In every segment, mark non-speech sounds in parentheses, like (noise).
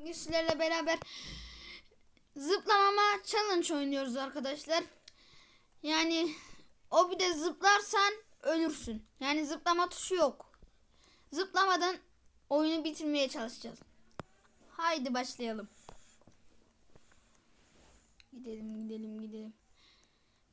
Bugün sizlerle beraber zıplamama challenge oynuyoruz arkadaşlar. Yani o bir de zıplarsan ölürsün. Yani zıplama tuşu yok. Zıplamadan oyunu bitirmeye çalışacağız. Haydi başlayalım. Gidelim gidelim gidelim.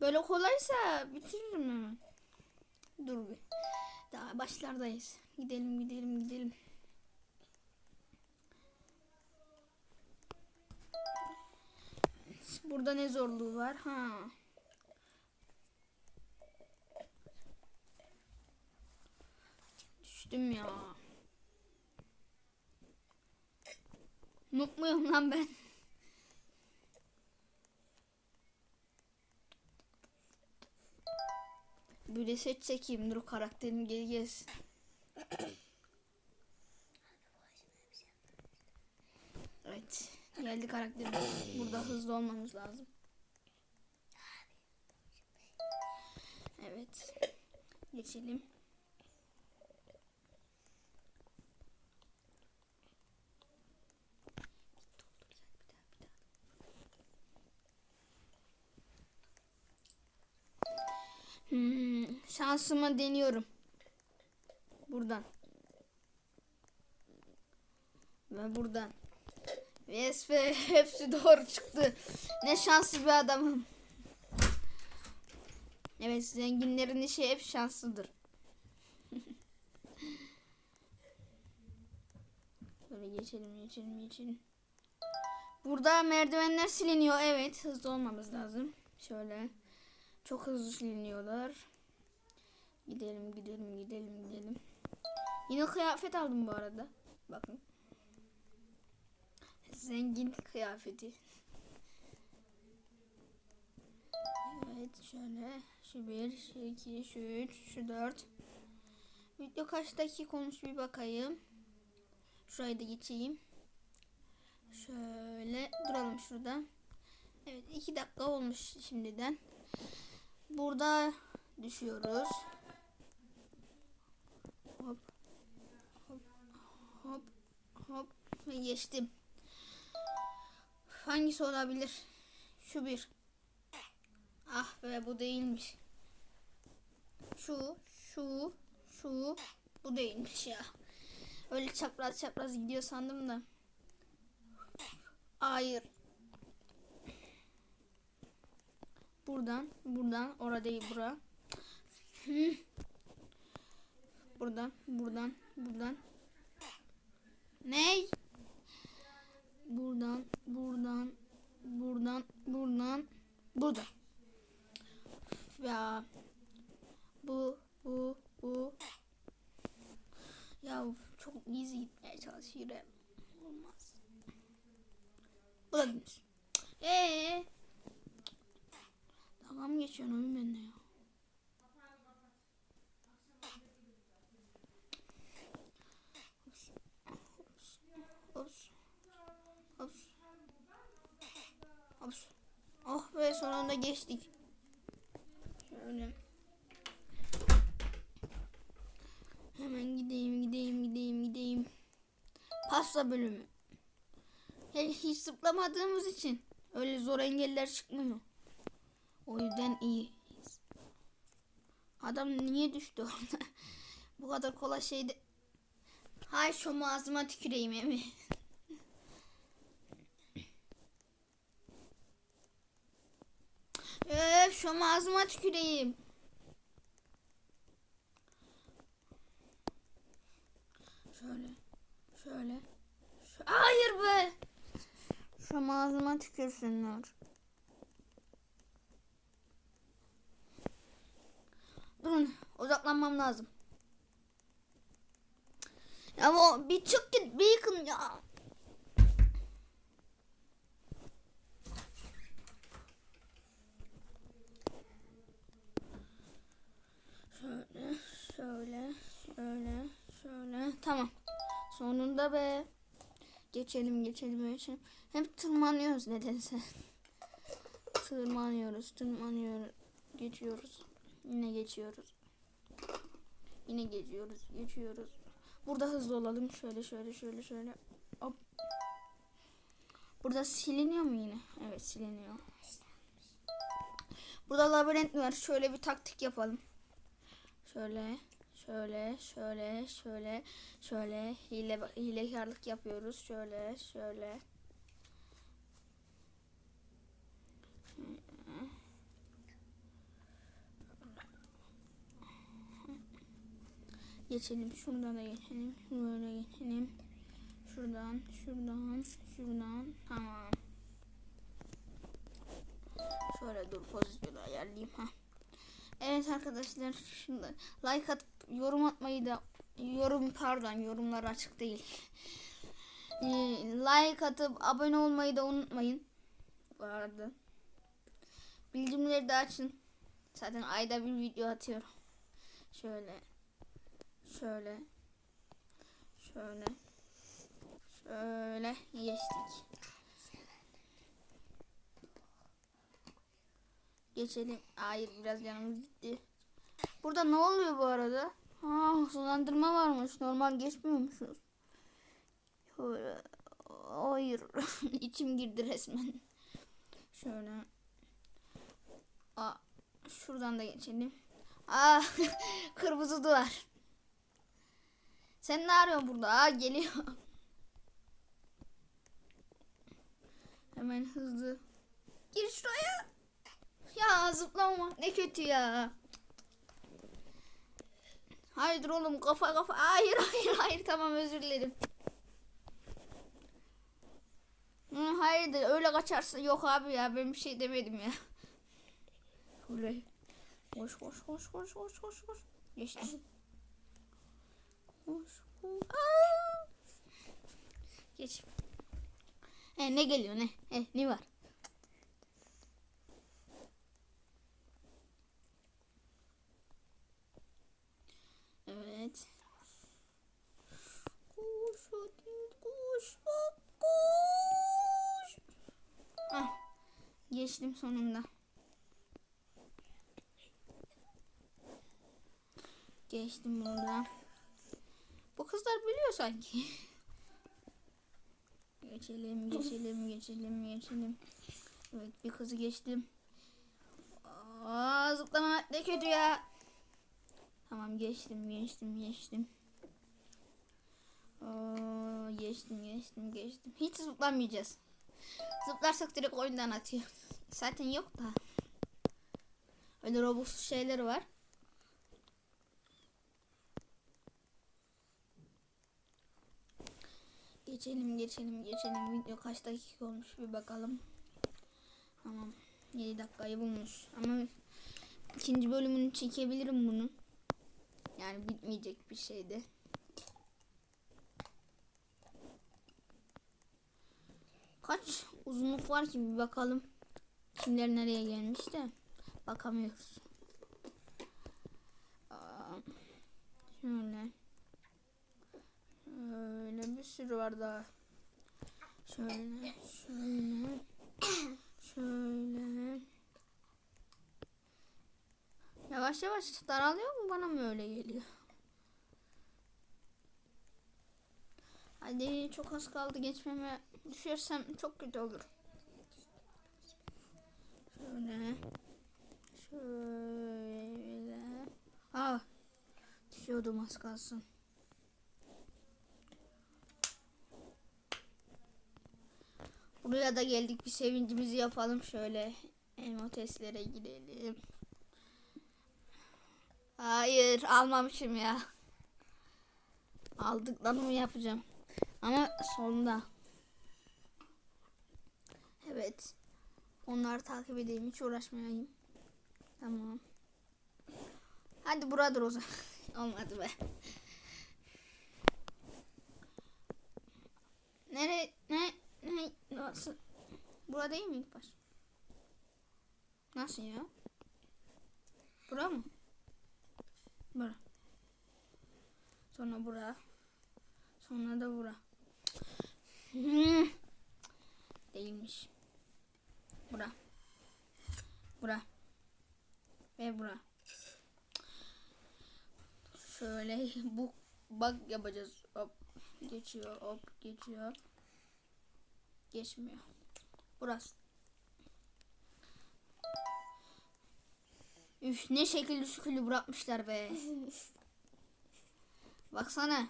Böyle kolaysa bitiririm hemen. Dur bir. Daha başlardayız. Gidelim gidelim gidelim. Burada ne zorluğu var? Ha. Düştüm ya. Noob muyum lan ben? Bir de set çekeyim dur karakterim geri gelsin. Evet. Geldi karakterimiz. Burada hızlı olmamız lazım. Evet. Geçelim. Hmm, şansımı deniyorum. Buradan. Ve buradan. Yes be hepsi doğru çıktı. Ne şanslı bir adamım. Evet zenginlerin işi hep şanslıdır. (laughs) Böyle geçelim geçelim geçelim. Burada merdivenler siliniyor. Evet hızlı olmamız lazım. Şöyle. Çok hızlı siliniyorlar. Gidelim gidelim gidelim gidelim. Yine kıyafet aldım bu arada. Bakın. Zengin kıyafeti. Evet şöyle. Şu bir, şu iki, şu üç, şu dört. Video kaç dakika olmuş bir bakayım. Şurayı da geçeyim. Şöyle duralım şurada. Evet iki dakika olmuş şimdiden. Burada düşüyoruz. Hop. Hop. Hop. Hop. Ve geçtim. Hangisi olabilir? Şu bir. Ah be bu değilmiş. Şu, şu, şu. Bu değilmiş ya. Öyle çapraz çapraz gidiyor sandım da. Hayır. Buradan, buradan, orada değil bura. Buradan, buradan, buradan. Ney? Buradan, buradan, buradan, buradan, buradan. Ya bu, bu, bu. Ya çok easy gitmeye çalışıyorum. Olmaz. Bu da. Eee? Mı geçiyorsun oyun benimle ya? Geçtik. Şöyle. Hemen gideyim gideyim gideyim gideyim. Pasta bölümü. He- Hiç zıplamadığımız için öyle zor engeller çıkmıyor. O yüzden iyi. Adam niye düştü orada? (laughs) Bu kadar kolay şeyde. Hay şu ağzıma tüküreyim emi. Şu ağzıma tüküreyim. Şöyle. Şöyle. Şu- Hayır be. Şu ağzıma tükürsünler. Durun. Odaklanmam lazım. Ya o bir çık git bir yıkın ya. Şöyle, şöyle, şöyle. Tamam. Sonunda be. Geçelim, geçelim, geçelim. Hep tırmanıyoruz nedense. Tırmanıyoruz, tırmanıyoruz. Geçiyoruz. Yine geçiyoruz. Yine geçiyoruz, geçiyoruz. Burada hızlı olalım. Şöyle, şöyle, şöyle, şöyle. Hop. Burada siliniyor mu yine? Evet siliniyor. Burada labirent var. Şöyle bir taktik yapalım. Şöyle, şöyle, şöyle, şöyle, şöyle hile hilekarlık yapıyoruz. Şöyle, şöyle. Geçelim. Şuradan da geçelim. Böyle geçelim. Şuradan, şuradan, şuradan. Tamam. Şöyle dur pozisyonu ayarlayayım ha. Evet arkadaşlar şimdi like atıp yorum atmayı da yorum pardon yorumlar açık değil. Ee, like atıp abone olmayı da unutmayın. Bu arada. Bildirimleri de açın. Zaten ayda bir video atıyorum. Şöyle. Şöyle. Şöyle. Şöyle geçtik. Geçelim. Hayır biraz yanımız gitti. Burada ne oluyor bu arada? Ha hızlandırma varmış. Normal geçmiyormuşuz. Şöyle. Hayır. (laughs) İçim girdi resmen. Şöyle. Aa, şuradan da geçelim. Aa, (laughs) kırmızı duvar. Sen ne arıyorsun burada? Aa, geliyor. Hemen hızlı. Gir şuraya. Ya zıplama. Ne kötü ya. Hayır oğlum kafa kafa. Hayır (laughs) hayır hayır tamam özür dilerim. Hı, hayırdır öyle kaçarsın. Yok abi ya ben bir şey demedim ya. (laughs) Şöyle. Koş koş koş koş koş koş koş. Geçtim. Koş koş. Aa! Geç. E, ne geliyor ne? E, ne var? Evet. Koş hadi koş hop, koş. Ah, geçtim sonunda. Geçtim burada. Bu kızlar biliyor sanki. (laughs) Geçelim, geçelim, geçelim, geçelim. Evet, bir kızı geçtim. Aa, zıplama ne kötü ya. Tamam geçtim, geçtim, geçtim. Oo, geçtim, geçtim, geçtim. Hiç zıplamayacağız. Zıplarsak direkt oyundan atıyor. Zaten yok da. Öyle robust şeyleri var. Geçelim geçelim geçelim. Video kaç dakika olmuş bir bakalım. Tamam. 7 dakikayı bulmuş. Ama ikinci bölümünü çekebilirim bunu. Yani bitmeyecek bir şeydi. Kaç uzunluk var ki bir bakalım. Kimler nereye gelmiş de bakamıyoruz. Şöyle. Şöyle bir sürü var daha. Şöyle, şöyle, şöyle. Yavaş yavaş daralıyor mu bana mı öyle geliyor? Hadi çok az kaldı geçmeme. Düşersem çok kötü olur. Şöyle. Şöyle. Ah. Düşüyordum az kalsın. Buraya da geldik bir sevincimizi yapalım şöyle. Emoteslere gidelim. Hayır almamışım ya. Aldıklarımı yapacağım. Ama sonunda. Evet. Onları takip edeyim hiç uğraşmayayım. Tamam. Hadi buradır o zaman. (laughs) Olmadı be. Nere ne ne nasıl? Burada değil mi ilk baş? Nasıl ya? Bura mı? Bura. Sonra bura. Sonra da bura. (laughs) Değilmiş. Bura. Bura. Ve bura. Şöyle (laughs) bu bak yapacağız. Hop geçiyor. Hop geçiyor. geçmiyor. Burası. Üf ne şekilli şükürlü bırakmışlar be. (laughs) Baksana.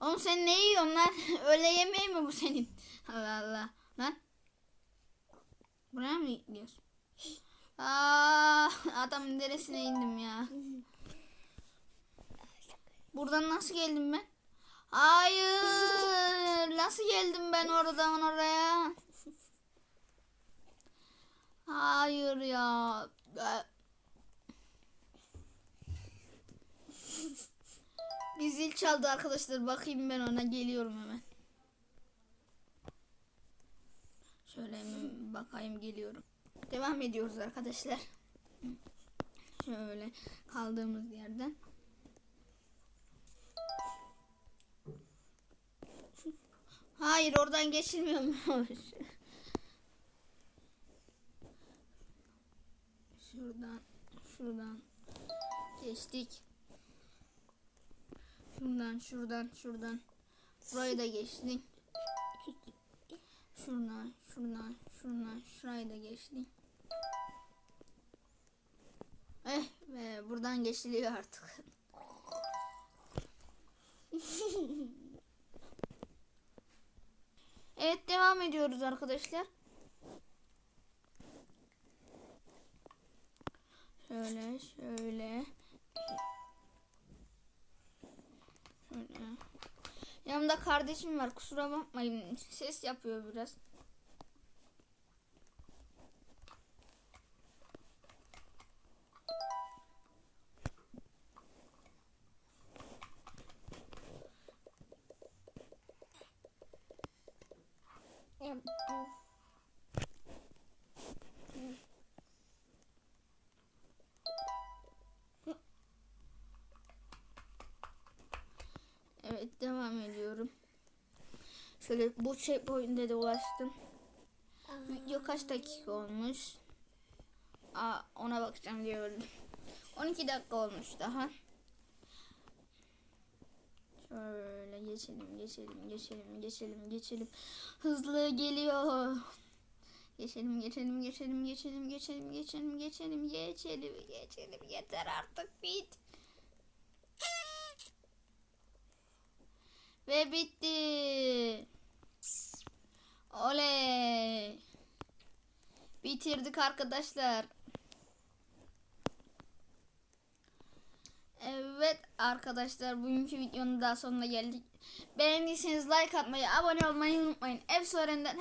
Oğlum sen ne yiyorsun lan? (laughs) Öyle yemeği mi bu senin? Allah Allah. Lan. Buraya mı gidiyorsun? Aa, adam neresine indim ya? Buradan nasıl geldim ben? Hayır. Nasıl geldim ben oradan oraya? Hayır ya. Bir zil çaldı arkadaşlar. Bakayım ben ona geliyorum hemen. Şöyle hemen bakayım geliyorum. Devam ediyoruz arkadaşlar. Şöyle kaldığımız yerden. Hayır oradan geçilmiyormuş. (laughs) Şuradan, şuradan geçtik. Şuradan, şuradan, şuradan. Burayı da geçtik. Şuradan, şuradan, şuradan, şurayı da geçtik. Eh be, buradan geçiliyor artık. (laughs) Evet devam ediyoruz arkadaşlar. Şöyle. Şöyle. Yanımda kardeşim var kusura bakmayın. Ses yapıyor biraz. Evet Şöyle bu checkpoint'e de ulaştım. Video kaç dakika olmuş? Aa, ona bakacağım öldüm. 12 (laughs) dakika olmuş daha. Şöyle geçelim, geçelim, geçelim, geçelim, geçelim. Hızlı geliyor. Geçelim, geçelim, geçelim, geçelim, geçelim, geçelim, geçelim, geçelim, geçelim. Yeter artık bit. Ve bitti. Bitirdik arkadaşlar. Evet arkadaşlar bugünkü videonun daha sonuna geldik. Beğendiyseniz like atmayı, abone olmayı unutmayın. Ev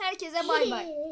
herkese bay bay. (laughs)